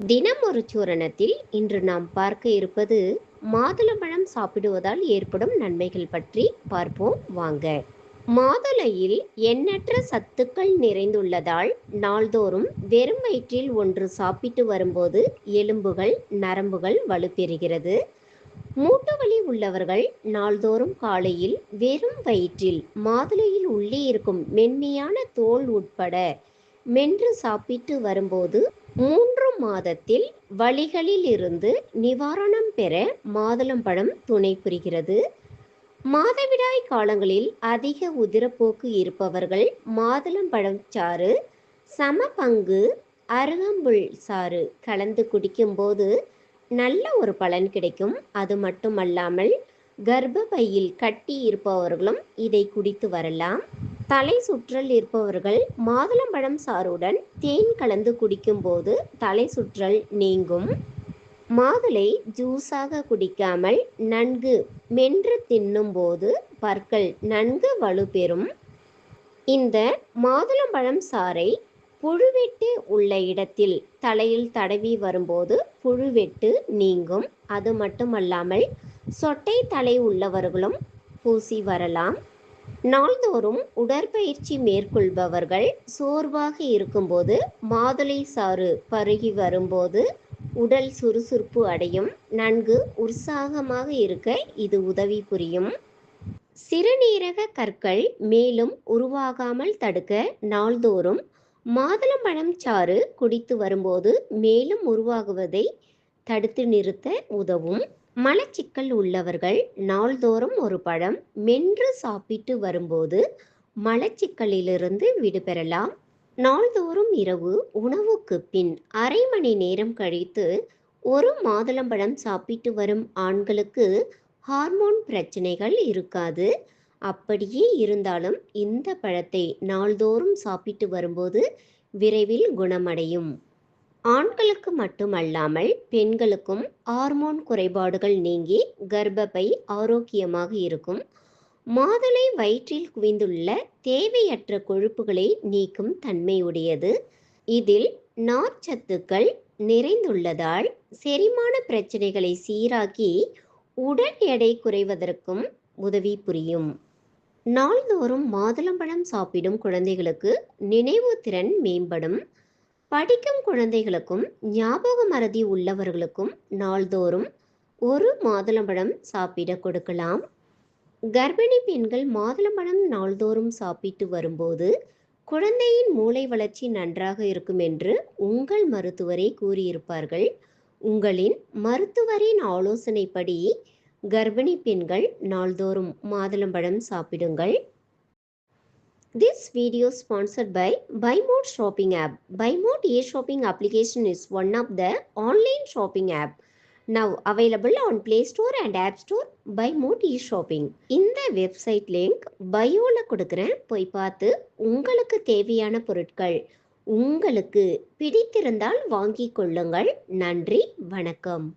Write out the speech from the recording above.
தினம் ஒரு சூரணத்தில் இன்று நாம் பார்க்க இருப்பது மாதுளம்பழம் சாப்பிடுவதால் ஏற்படும் நன்மைகள் பற்றி பார்ப்போம் வாங்க. மாதுளையில் எண்ணற்ற சத்துக்கள் நிறைந்துள்ளதால் நாள்தோறும் வெறும் வயிற்றில் ஒன்று சாப்பிட்டு வரும்போது எலும்புகள் நரம்புகள் வலுப்பெறுகிறது. மூட்டு வலி உள்ளவர்கள் நாள்தோறும் காலையில் வெறும் வயிற்றில் மாதுளையில் உள்ளே இருக்கும் மென்மையான தோல் உட்பட மென்று சாப்பிட்டு வரும்போது மூன்று மாதத்தில் வழிகளிலிருந்து நிவாரணம் பெற மாதுளம்பழம் துணை புரிகிறது. மாதவிடாய் காலங்களில் அதிக உதிரப்போக்கு இருப்பவர்கள் மாதுளம்பழம் சாறு சம பங்கு அருகம்புல் சாறு கலந்து குடிக்கும்போது நல்ல ஒரு பலன் கிடைக்கும். அது மட்டுமல்லாமல் கர்ப்பப்பையில் கட்டி இருப்பவர்களும் இதை குடித்து வரலாம். தலை சுற்றல் இருப்பவர்கள் மாதுளம்பழம் சாறுடன் தேன் கலந்து குடிக்கும்போது தலை சுற்றல் நீங்கும். மாதுளை ஜூஸாக குடிக்காமல் நன்கு மென்று தின்னும்போது பற்கள் நன்கு வலுப்பெறும். இந்த மாதுளம்பழம் சாறை புழுவெட்டு உள்ள இடத்தில் தலையில் தடவி வரும்போது புழுவெட்டு நீங்கும். அது மட்டுமல்லாமல் சொட்டை தலை உள்ளவர்களும் பூசி வரலாம். நாள்தோறும் உடற்பயிற்சி மேற்கொள்பவர்கள் சோர்வாக இருக்கும்போது மாதுளை சாறு பருகி வரும்போது உடல் சுறுசுறுப்பு அடையும். நன்கு உற்சாகமாக இருக்க இது உதவி புரியும். சிறுநீரக கற்கள் மேலும் உருவாகாமல் தடுக்க நாள்தோறும் மாதுளம்பழம் சாறு குடித்து வரும்போது மேலும் உருவாகுவதை தடுத்து நிறுத்த உதவும். மலச்சிக்கல் உள்ளவர்கள் நாள்தோறும் ஒரு பழம் மென்று சாப்பிட்டு வரும்போது மலச்சிக்கலிலிருந்து விடுபெறலாம். நாள்தோறும் இரவு உணவுக்கு பின் அரை மணி நேரம் கழித்து ஒரு மாதுளம்பழம் சாப்பிட்டு வரும் ஆண்களுக்கு ஹார்மோன் பிரச்சனைகள் இருக்காது. அப்படியே இருந்தாலும் இந்த பழத்தை நாள்தோறும் சாப்பிட்டு வரும்போது விரைவில் குணமடையும். ஆண்களுக்கு மட்டுமல்லாமல் பெண்களுக்கும் ஹார்மோன் குறைபாடுகள் நீங்கி கர்ப்பப்பை ஆரோக்கியமாக இருக்கும். மாதுளை வயிற்றில் குவிந்துள்ள தேவையற்ற கொழுப்புகளை நீக்கும் தன்மையுடையது. இதில் நார்ச்சத்துக்கள் நிறைந்துள்ளதால் செரிமான பிரச்சனைகளை சீராக்கி உடல் எடை குறைவதற்கும் உதவி புரியும். நாள்தோறும் மாதுளம்பழம் சாப்பிடும் குழந்தைகளுக்கு நினைவு திறன் மேம்படும். படிக்கும் குழந்தைகளுக்கும் ஞாபக மறதி உள்ளவர்களுக்கும் நாள்தோறும் ஒரு மாதுளம்பழம் சாப்பிட கொடுக்கலாம். கர்ப்பிணி பெண்கள் மாதுளம்பழம் நாள்தோறும் சாப்பிட்டு வரும்போது குழந்தையின் மூளை வளர்ச்சி நன்றாக இருக்கும் என்று உங்கள் மருத்துவரே கூறியிருப்பார்கள். உங்களின் மருத்துவரின் ஆலோசனைப்படி கர்ப்பிணி பெண்கள் நாள்தோறும் மாதுளம்பழம் சாப்பிடுங்கள். This video sponsored by BuyMode shopping app. BuyMode e-shopping application is one of the online shopping app now available on Play Store and App Store BuyMode e-shopping. இந்த வெப்சைட் லிங்க் பயோல கொடுக்குறேன் போய் பார்த்து உங்களுக்கு தேவையான பொருட்கள் உங்களுக்கு பிடித்திருந்தால் வாங்கிக் கொள்ளுங்கள் நன்றி வணக்கம்